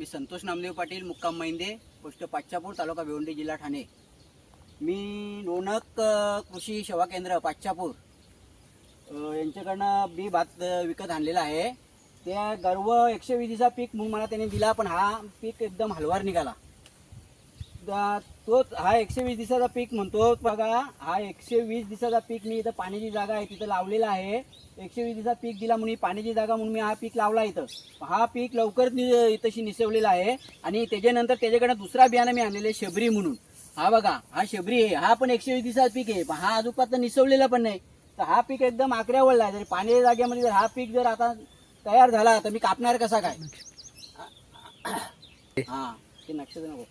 मी संतोष नामदेव पाटील मुक्काम मैंदे पोस्ट पाचापूर तालुका भिवंडी जिल्हा ठाणे. मी लोणक कृषी सेवा केंद्र पाचापूर यांच्याकडनं बी भात विकत आणलेला आहे. त्या गर्व एकशे वीसचा पीक म्हणून मला त्याने दिला पण हा पीक एकदम हलवार निघाला. तोच हा एकशे वीस दिवसाचा पीक म्हणतो. बघा हा एकशे वीस दिवसाचा पीक मी इथं पाण्याची जागा आहे तिथं लावलेला आहे. एकशे वीस दिवसाचा पीक दिला म्हणून पाण्याची जागा म्हणून मी हा पीक लावला इथं. हा पीक लवकर नि- निसवलेला आहे. आणि त्याच्यानंतर त्याच्याकडे दुसरा बियाणं मी आणलेलं आहे शबरी म्हणून. हा बघा हा शबरी आहे. हा पण एकशे वीस दिवसाचा पीक आहे. पण हा अजून निसवलेला पण नाही. तर हा पीक एकदम आकड्यावरला आहे. जर पाण्याच्या जागेमध्ये जर हा पीक जर आता तयार झाला तर मी कापणार कसा काय? हा ते नक्षत्र नको.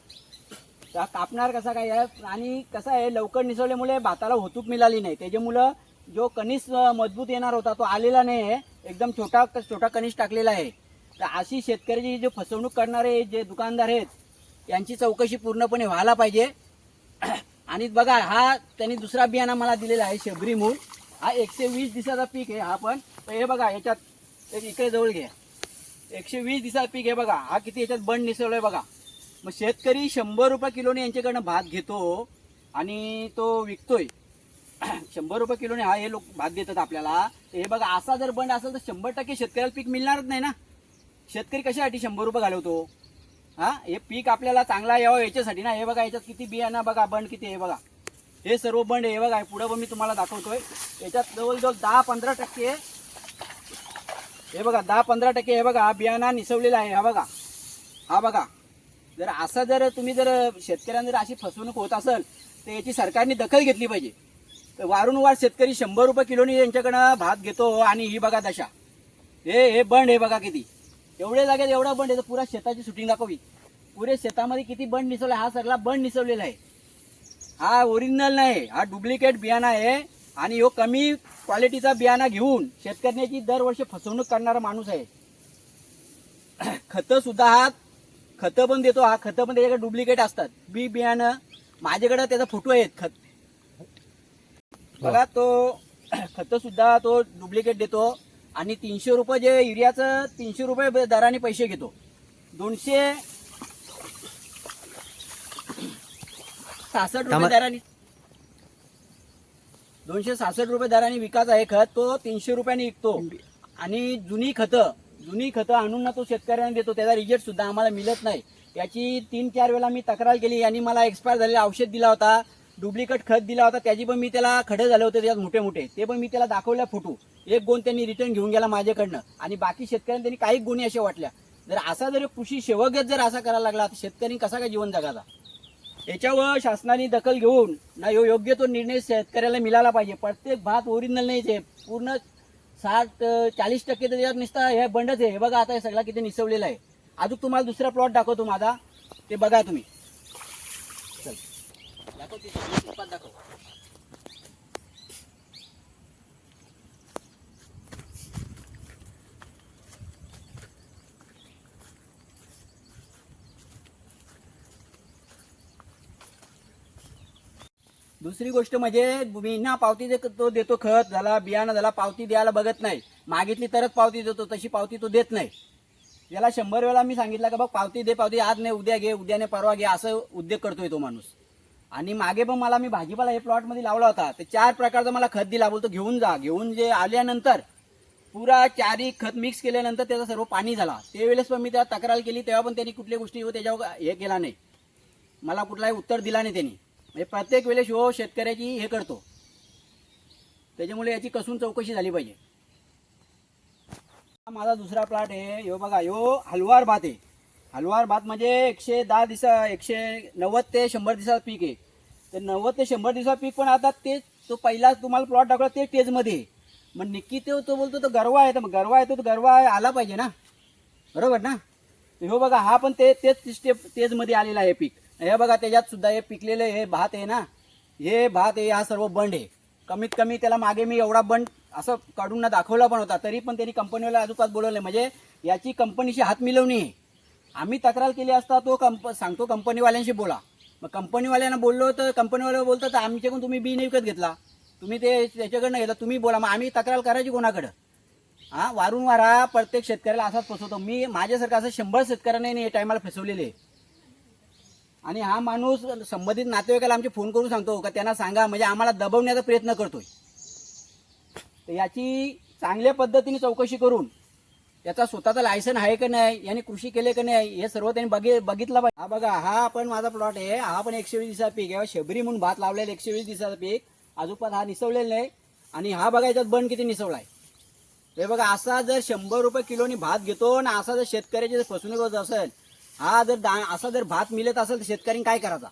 कापणार कसा काय आहे? आणि कसं आहे लवकर निसवल्यामुळे भाताला होतूक मिळाली नाही. त्याच्यामुळं जो कनिस मजबूत येणार होता तो आलेला नाही आहे. एकदम छोटा छोटा कनिस टाकलेला आहे. तर अशी शेतकऱ्याची जे फसवणूक करणारे जे दुकानदार आहेत यांची चौकशी पूर्णपणे व्हायला पाहिजे. आणि बघा हा त्यांनी दुसरा बियाणा मला दिलेला आहे शबरी मूळ हा एकशे वीस दिवसाचा पीक आहे हा पण. हे बघा याच्यात एक इकडे जवळ घ्या. एकशे वीस दिवसाचा पीक आहे बघा. हा किती याच्यात बंड निसवलाय बघा. मग शेतकरी शंभर रुपये किलोने यांच्याकडनं भात घेतो आणि तो विकतोय. शंभर रुपये किलोने हा हे लोक भात देतात आपल्याला. हे बघा असा जर बंड असेल तर शंभर टक्के शेतकऱ्याला पीक मिळणारच नाही ना. शेतकरी कशासाठी शंभर रुपये घालवतो? हा? हे पीक आपल्याला चांगला यावं याच्यासाठी ना. हे बघा याच्यात किती बियाणं बघा बंड किती हे बघा. हे सर्व बंड हे बघा पुढं पण मी तुम्हाला दाखवतोय. याच्यात जवळजवळ दहा पंधरा टक्के हे बघा दहा पंधरा टक्के हे बघा हा बियाणा निसवलेला आहे हा बघा. हा बघा. जर असं जर तुम्ही जर शेतकऱ्यांना जर अशी फसवणूक होत असेल तर याची सरकारने दखल घेतली पाहिजे. तर वारंवार शेतकरी शंभर रुपये किलोनी यांच्याकडनं भात घेतो आणि ही बघा दशा. हे हे बंड हे बघा किती. एवढे जागेत एवढा बंड आहे तर पुरा शेताची शूटिंग दाखवी पुरे शेतामध्ये किती बंड निसवला हा सगळा बंड निसवलेला आहे. हा ओरिजिनल नाही हा डुप्लिकेट बियाणा आहे आणि ह्यो कमी क्वालिटीचा बियाणा घेऊन शेतकऱ्याची दरवर्षी फसवणूक करणारा माणूस आहे. खतंसुद्धा हा खतं पण देतो हा खतं पण त्याच्याकडे डुप्लिकेट असतात. बी बियाणं माझ्याकडे त्याचा फोटो आहेत खत. बघा तो खतं सुद्धा तो डुप्लिकेट देतो आणि तीनशे रुपये जे युरियाचं तीनशे रुपये दराने पैसे घेतो. दोनशे सहासष्ट रुपये. दराने. दोनशे सहासष्ट रुपये दराने विकायचा आहे खत तो तीनशे रुपयाने विकतो. आणि जुनी खतं जुनी खतं आणून ना तो शेतकऱ्यांना देतो त्याचा रिजेक्ट सुद्धा आम्हाला मिळत नाही. याची तीन चार वेळा मी तक्रार केली यांनी मला एक्सपायर झालेला औषध दिला होता डुप्लिकेट खत दिला होता त्याची पण मी त्याला खडे झाले होते त्याच्यात मोठे मोठे ते पण मी त्याला दाखवल्या फोटो. एक गुण त्यांनी रिटर्न घेऊन गेला माझ्याकडनं. आणि बाकी शेतकऱ्यांनी त्यांनी काही गुन्हे असे वाटल्या. जर असा जर कृषी सेवकच जर असा करायला लागला तर शेतकरी कसा काय जीवन जगाचा याच्यावर शासनाने दखल घेऊन ना यो- योग्य तो निर्णय शेतकऱ्याला मिळाला पाहिजे. प्रत्येक भात ओरिजिनल नाही पूर्ण साठ चाळीस टक्के तर त्याच्यात नुसता हे बंडच आहे. हे बघा आता हे सगळा किती निसवलेला आहे. अजून तुम्हाला दुसरा प्लॉट दाखवतो माझा. ते बघा तुम्ही. चल. दाखव दाखव. दुसरी गोष्ट म्हणजे मी ना पावती तो देतो खत झाला बियाणं झाला पावती द्यायला बघत नाही. मागितली तरच पावती देतो तशी पावती तो देत नाही. याला शंभर वेळा मी सांगितलं का बघ पावती दे पावती आज नाही उद्या घे उद्या नाही परवा घे असं उद्योग करतोय तो माणूस. आणि मागे पण मला मी भाजीपाला हे प्लॉटमध्ये लावला होता. तर चार प्रकारचा मला खत दिला बोलतो घेऊन जा. घेऊन जे आल्यानंतर पुरा चारी खत मिक्स केल्यानंतर त्याचा सर्व पाणी झाला. त्यावेळेस पण मी त्याला तक्रार केली तेव्हा पण त्यांनी कुठल्या गोष्टी त्याच्यावर हे केला नाही. मला कुठलाही उत्तर दिला नाही त्यांनी. म्हणजे प्रत्येक वेळेस हो शेतकऱ्याची हे करतो. त्याच्यामुळे याची कसून चौकशी झाली पाहिजे. हा माझा दुसरा प्लॉट आहे यो बघा यो हलवार भात आहे. हलवार भात म्हणजे एकशे दहा दिवसा एकशे नव्वद ते शंभर दिवसाचं पीक आहे. तर नव्वद ते शंभर दिवसाचं पीक पण आता तेच तो पहिला तुम्हाला प्लॉट दाखवला ते टेजमध्ये आहे. मग निक्की तो तो बोलतो तो गरवा आहे तर मग गरवा आहे तो गरवा आला पाहिजे ना. बरोबर ना? हो बघा हा पण ते तेच स्टेप तेजमध्ये आलेला आहे पीक. हे बघा त्याच्यात सुद्धा हे पिकलेलं हे भात आहे ना. हे भात आहे हा सर्व बंड आहे. कमीत कमी त्याला मागे मी एवढा बंड असं काढून ना दाखवला पण होता तरी पण त्यांनी कंपनीवाला अजूकात बोलवलं म्हणजे याची कंपनीशी हात मिळवणी आहे. आम्ही तक्रार केली असता तो कंप सांगतो कंपनीवाल्यांशी बोला. मग कंपनीवाल्यांना बोललो तर कंपनीवाले बोलतात आमच्याकडून तुम्ही बी नाही विकत घेतला. तुम्ही ते त्याच्याकडनं घेतला तुम्ही बोला. मग आम्ही तक्रार करायची कोणाकडं? हा वारंवार हा प्रत्येक शेतकऱ्याला असाच फसवतो. मी माझ्यासारखं असं शंभर शेतकऱ्यांनी या टायमाला फसवलेले आहे. आणि हा माणूस संबंधित नातेवाईकाला आमचे फोन करून सांगतो का त्यांना सांगा म्हणजे आम्हाला दबवण्याचा प्रयत्न करतोय. तर याची चांगल्या पद्धतीने चौकशी करून त्याचा स्वतःचा लायसन आहे का नाही याने कृषी केले का नाही हे सर्व त्यांनी बघे बघितलं पाहिजे. हा बघा हा पण माझा प्लॉट आहे. हा पण एकशे वीस दिवसाचा पीक आहे. शबरी म्हणून भात लावलेला एकशे वीस दिवसाचा पीक. अजून पण हा निसवलेला नाही. आणि हा बघा याच्यात बंड किती निसवला आहे हे बघा असा जर शंभर रुपये किलोनी भात घेतो आणि असा जर शेतकऱ्याची जर फसवणूक होत असेल हा जर दा असा जर भात मिळत असेल तर शेतकरी काय करायचा?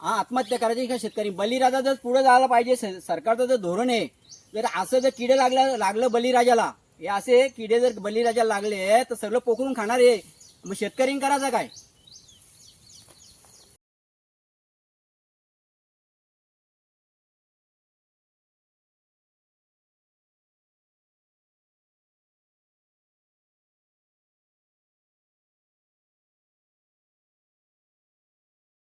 हा आत्महत्या करायची का शेतकरी बलिराजा जर पुढे जायला पाहिजे स- सरकारचं जर धोरण आहे जर असं जर किडे लागलं लागलं बलिराजाला हे असे किडे जर बलिराजाला लागले तर सगळं पोखरून खाणार आहे. मग शेतकरी करायचं काय?